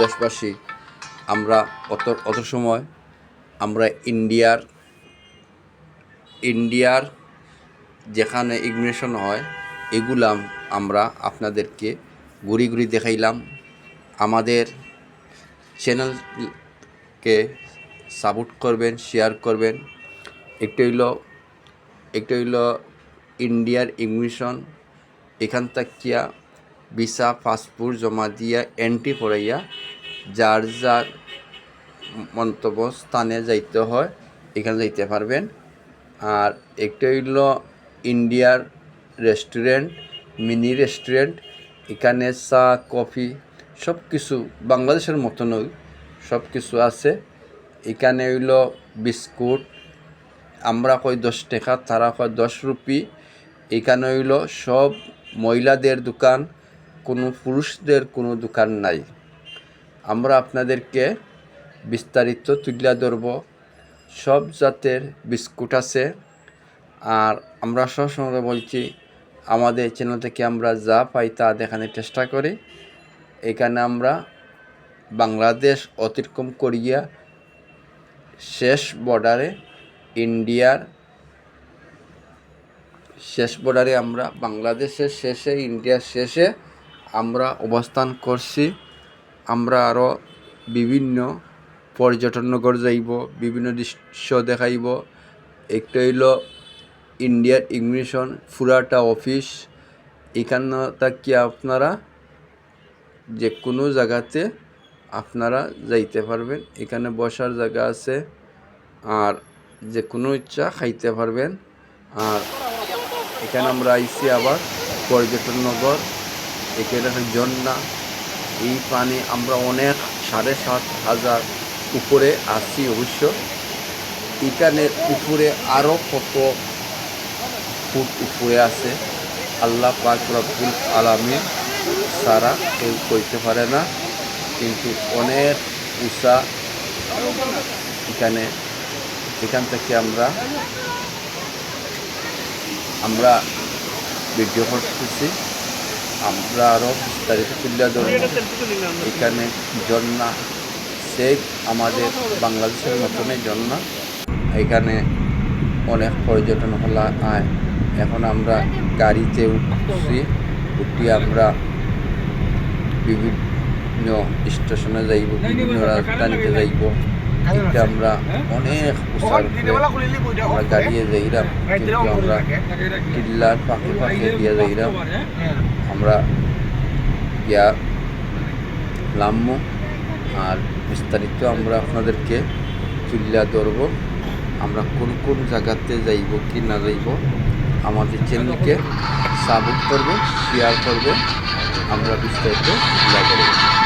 দেশবাসী, আমরা অত অত সময় আমরা ইন্ডিয়ার ইন্ডিয়ার যেখানে ইগনিশন হয়, এগুলাম আমরা আপনাদেরকে ঘুরি ঘুরি দেখাইলাম। আমাদের চ্যানেলকে সাপোর্ট করবেন, শেয়ার করবেন। একটা হইল একটা হইল ইন্ডিয়ার ইমিগ্রেশন, এখান থাকিয়া ভিসা, পাসপোর্ট জমা দিয়া এন্ট্রি পড়াইয়া যার যার মন্তব্য স্থানে যাইতে হয়, এখানে যাইতে পারবেন। আর একটা হইল ইন্ডিয়ার রেস্টুরেন্ট, মিনি রেস্টুরেন্ট, এখানে চা, কফি সব কিছু বাংলাদেশের মতনই সব কিছু আছে। এখানে হইল বিস্কুট, আমরা কই দশ টাকা, তারা কয় দশ রুপি। এখানে হইল সব মহিলাদের দোকান, কোনো পুরুষদের কোনো দোকান নাই। আমরা আপনাদেরকে বিস্তারিত তুলিয়া ধরব। সব জাতের বিস্কুট আছে। আর আমরা সবসময় বলছি, আমাদের চ্যানেল থেকে আমরা যা পাই তা দেখানোর চেষ্টা করি। এখানে আমরা বাংলাদেশ অতিক্রম করিয়া শেষ বর্ডারে ইন্ডিয়ার শেষ বর্ডারে আমরা, বাংলাদেশের শেষে, ইন্ডিয়ার শেষে আমরা অবস্থান করছি। আমরা আরও বিভিন্ন পর্যটন নগর যাইব, বিভিন্ন দৃশ্য দেখাইব। একটা হইল ইন্ডিয়ার ইমিগ্রেশন ফুরাটা অফিস এখানে থাকি আপনারা যে কোনো জায়গাতে আপনারা যাইতে পারবেন। এখানে বসার জায়গা আছে আর যে কোনো ইচ্ছা খাইতে পারবেন। আর এখানে আমরা আইসি আবার পর্যটন নগর এখানে ঝর্ণা। এই পানি আমরা অনেক সাড়ে সাত হাজার উপরে আসছি অবশ্য। এখানে উপরে আরও কত ফুট উপরে আছে, আল্লাহ পাক রব্বুল আলামিন সারা কেউ কইতে পারে না, কিন্তু অনেক উষা এখানে, এখান থেকে আমরা আমরা ভিডিও করতেছি। আমরা আরও বিস্তারিত তুলে ধরব। এখানে ঝর্ণা সেই আমাদের বাংলাদেশের মতনই ঝর্ণা এখানে অনেক পর্যটন হলা আয়। এখন আমরা গাড়িতে উঠছি। উঠি আমরা বিভিন্ন স্টেশনে যাইব, বিভিন্ন রাজধানীতে যাইব। এটা আমরা অনেক উষার আমরা গাড়িয়ে যাইলাম কিন্তু আমরা কিল্লার পাখি পাখি দিয়ে যাইলাম আমরা গিয়া নামবো আর বিস্তারিত আমরা আপনাদেরকে চুল্লা ধরব। আমরা কোন কোন জায়গাতে যাইব, কি না যাইব, আমাদের চ্যানেলকে সাপোর্ট করবে শেয়ার করবে, আমরা বিস্তারিত চুল্লা ধরব।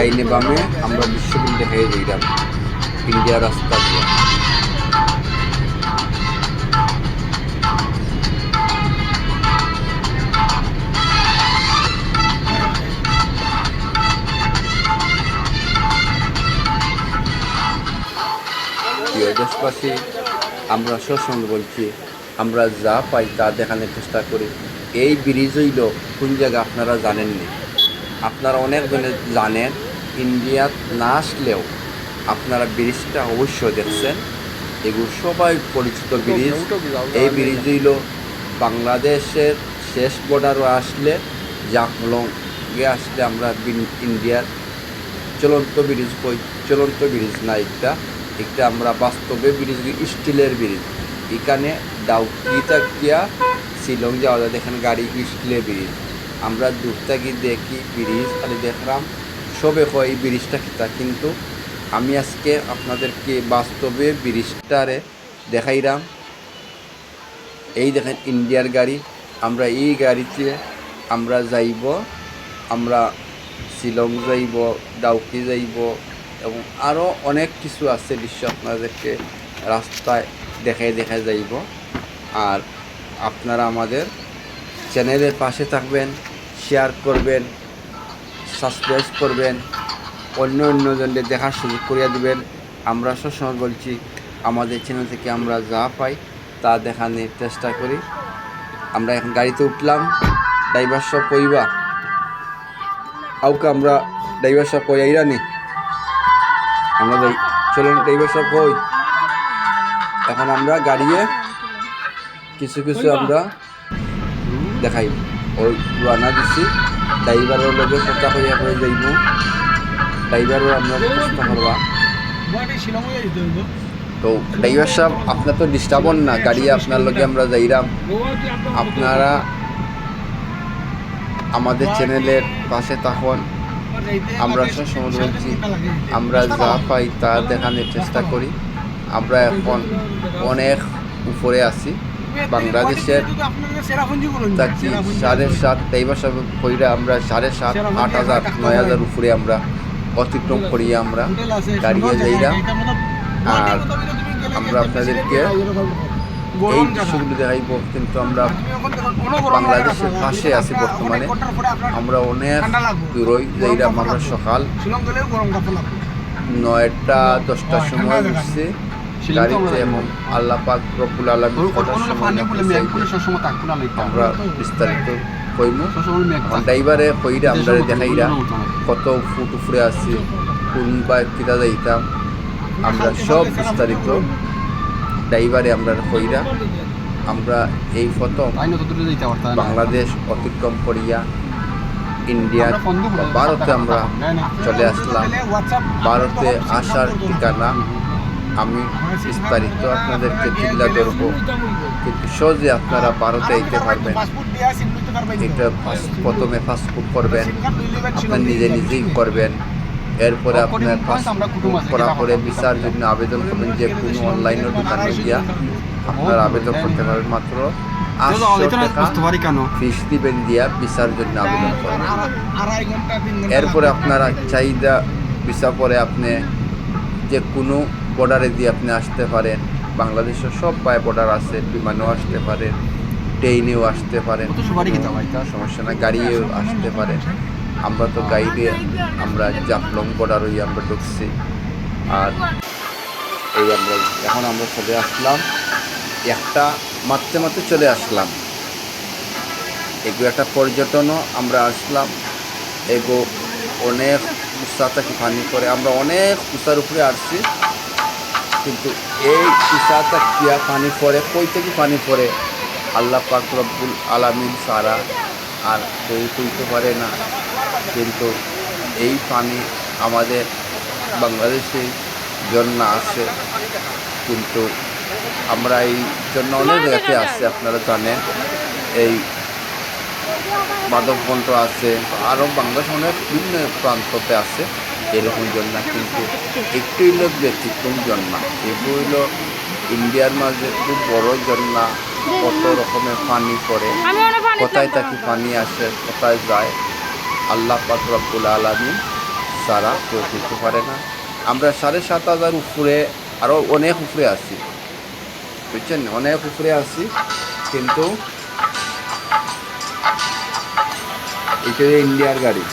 ডাইনে বামে আমরা বিশ্ববিদ্যালয় দেখাই যাইলাম। ইন্ডিয়া রাস্তা দিয়ে। দেশবাসী আমরা সবসময় বলছি, আমরা যা পাই তা দেখানোর চেষ্টা করি। এই ব্রিজ হইল কোন জায়গা আপনারা জানেননি? আপনারা অনেক জনে জানেন ইন্ডিয়াত না আসলেও আপনারা ব্রিজটা অবশ্যই দেখছেন। এগুলো সবাই পরিচিত ব্রিজ। এই ব্রিজ হইল বাংলাদেশের শেষ বর্ডারও আসলে জাকলংয়ে আসলে আমরা ইন্ডিয়ার চলন্ত ব্রিজ কই চলন্ত ব্রিজ না একটা একটা আমরা বাস্তবে ব্রিজ, স্টিলের ব্রিজ। এখানে ডাউকি তাকিয়া শিলং যাওয়া যায়। দেখেন গাড়ি স্টিলের ব্রিজ। আমরা দূর থেকে দেখি ব্রিজ, খালি দেখলাম সবে কয় এই ব্রিজটা কিতা কিন্তু আমি আজকে আপনাদেরকে বাস্তবে ব্রিজটারে দেখাইলাম এই দেখেন ইন্ডিয়ার গাড়ি, আমরা এই গাড়িতে আমরা যাইব, আমরা শিলং যাইব ডাউকি যাইব এবং আরও অনেক কিছু আছে দৃশ্য আপনাদেরকে রাস্তায় দেখায় দেখা যাইব। আর আপনারা আমাদের চ্যানেলের পাশে থাকবেন, শেয়ার করবেন সাবস্ক্রাইব করবেন অন্য অন্যজনদের দেখার সুযোগ করিয়া দিবেন। আমরা সবসময় বলছি আমাদের চ্যানেল থেকে আমরা যা পাই তা দেখানোর চেষ্টা করি। আমরা এখন গাড়িতে উঠলাম ড্রাইভার সব কইবা কাউকে আমরা ড্রাইভার সব কই আইরা নি? আমরা চলুন ড্রাইভার সব কই? এখন আমরা গাড়িয়ে কিছু কিছু আমরা দেখাই। ওই রানা দিছি। ড্রাইভারের লগে কথা কইয়া কই যাইব। ড্রাইভারও আমরা চেষ্টা করবা। হয়ে তো ড্রাইভার সাহেব, আপনার তো ডিস্টার্ব হন না, গাড়ি আপনার লগে আমরা যাইরাম। আপনারা আমাদের চ্যানেলের পাশে তখন আমরা সবসময় বলছি, আমরা যা পাই তা দেখানোর চেষ্টা করি। আমরা এখন অনেক উপরে আছি। বাংলাদেশের থাকি সাড়ে সাত ড্রাইভার সাহেব কইরা আমরা সাড়ে সাত আট হাজার নয় হাজার উপরে আমরা অতিক্রম করিয়া আমরা দাঁড়িয়ে যাইরা আর আমরা আপনাদেরকে এই দৃশ্যগুলো দেখাইব কিন্তু আমরা বাংলাদেশের পাশে আছি বর্তমানে। আমরা অনেক দূরই যাইরাম আমরা সকাল নয়টা দশটার সময় উঠছে। গাড়িতে এবং আল্লাহ পাক রব্বুল আলমী আমরা বিস্তারিত কইমু। এখন ড্রাইভারে কইরা আমরা দেখাইরা কত ফুট উপরে আছি কোন বা কিতা যাইতাম আমরা সব বিস্তারিত ড্রাইভারে আমরা কইরা আমরা এই প্রথম বাংলাদেশ অতিক্রম করিয়া ইন্ডিয়া ভারতে আমরা চলে আসলাম। ভারতে আসার ঠিকানা আমি বিস্তারিত আপনাদেরকে তুলে ধরবো। কিন্তু সহজে আপনারা ভারতে আইতে পারবেন। এটা প্রথমে পাসপোর্ট করবেন। আপনার নিজে নিজেই করবেন। এরপরে আপনার পাসপোর্ট করার পরে ভিসার জন্য আবেদন করবেন যে কোনো অনলাইনের দোকানে গিয়া আপনার আবেদন করতে পারবেন। মাত্র ফিস দিবেন দিয়া ভিসার জন্য আবেদন করবেন। এরপরে আপনারা চাহিদা ভিসা পরে আপনি যে কোনো বর্ডারে দিয়ে আপনি আসতে পারেন। বাংলাদেশের সব পায়ে বর্ডার আছে বিমানেও আসতে পারেন ট্রেনেও আসতে পারেন। সমস্যা না গাড়িও আসতে পারেন। আমরা তো গাড়ি আমরা জাফলং বর্ডার হয়ে আমরা ঢুকছি। আর এই আমরা এখন আমরা চলে আসলাম। একটা মারতে মারতে চলে আসলাম। এগুলো একটা পর্যটনও আমরা আসলাম। এগো অনেক উৎসাহ থেকে পানি করে আমরা অনেক উৎসার উপরে আসছি। কিন্তু এই উৎসাহটা কিয়া পানি পড়ে কই থেকে পানি পড়ে আল্লাহ পাক রব্বুল আলামিন সারা আর কেউ তুলতে পারে না। কিন্তু এই পানি আমাদের বাংলাদেশে জন্য আছে। কিন্তু আমরা এই জন্য অনেক জায়গাতে আসছি আপনারা জানেন। এই মাদকবন্ত আছে আরও বাংলাদেশ অনেক বিভিন্ন প্রান্ততে আছে। এরকম জন্না কিন্তু একটু হইল ব্যতিক্রম জন্না এগুলো হইল ইন্ডিয়ার মাঝে খুব বড় জন্না কত রকমের পানি পড়ে, কোথায় থাকি পানি আসে, কোথায় যায়, আল্লাহ পাক আলমী সারা কেউ দিতে পারে না। আমরা সাড়ে সাত হাজার উপরে আরও অনেক উপরে আছি। বুঝছেন? অনেক উপরে আছি, কিন্তু এটা ইন্ডিয়ার গাড়ি।